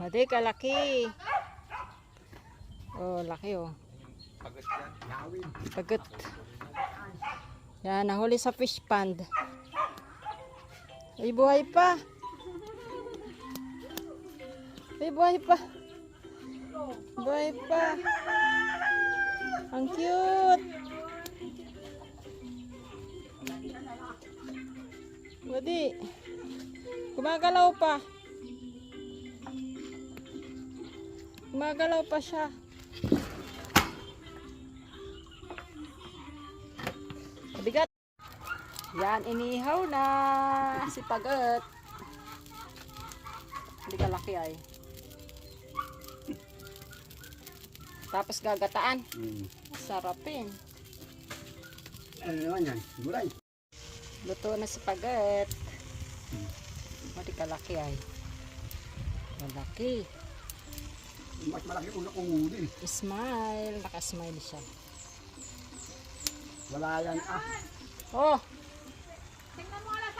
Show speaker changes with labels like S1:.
S1: Madi, kalaki. Oh, laki oh.
S2: Pagat yan.
S1: Pagot. Yan, nahuli sa fish pond. Ay, buhay pa. Ay, buhay pa. Buhay pa. Ang cute. Wadi. Gumagalaw pa. Gumagalaw pa siya. Bigat. Yan, inihaw na si Pagat. Hindi ka laki ay. Tapos gagataan.
S3: Hmm.
S1: Sarapin.
S3: Ano naman yan? Gulay.
S1: Luto na si Pagat. Hindi ka laki ay. Malaki.
S3: Mas malaki ulo kong huli.
S1: Smile. Nakasmile siya.
S3: Wala yan ah.
S1: Oh,